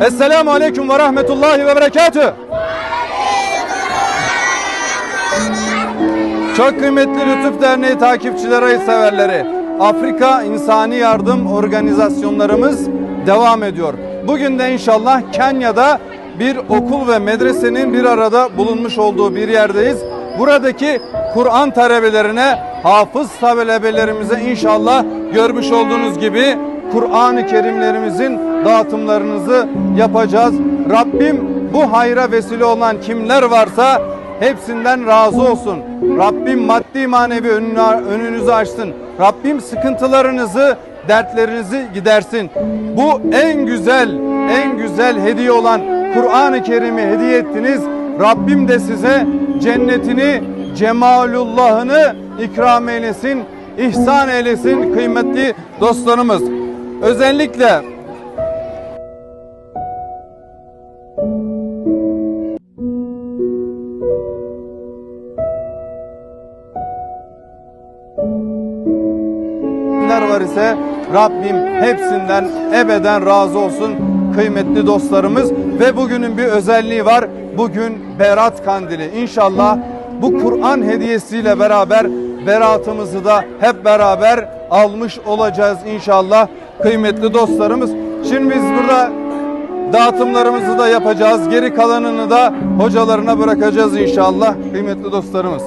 Esselamu Aleyküm ve Rahmetullahi ve Berekatü. Çok kıymetli Lütuf Derneği takipçileri, severleri. Afrika İnsani Yardım Organizasyonlarımız devam ediyor. Bugün de inşallah Kenya'da bir okul ve medresenin bir arada bulunmuş olduğu bir yerdeyiz. Buradaki Kur'an talebelerine, hafız talebelerimize inşallah görmüş olduğunuz gibi Kur'an-ı Kerimlerimizin dağıtımlarınızı yapacağız. Rabbim bu hayra vesile olan kimler varsa hepsinden razı olsun. Rabbim maddi manevi önünü- önünüzü açsın. Rabbim sıkıntılarınızı, dertlerinizi gidersin. Bu en güzel, en güzel hediye olan Kur'an-ı Kerim'i hediye ettiniz. Rabbim de size cennetini, cemalullahını ikram eylesin, ihsan eylesin kıymetli dostlarımız. Özellikle var ise Rabbim hepsinden ebeden razı olsun kıymetli dostlarımız ve bugünün bir özelliği var. Bugün Berat Kandili. İnşallah bu Kur'an hediyesiyle beraber beratımızı da hep beraber almış olacağız inşallah kıymetli dostlarımız. Şimdi biz burada dağıtımlarımızı da yapacağız. Geri kalanını da hocalarına bırakacağız inşallah kıymetli dostlarımız.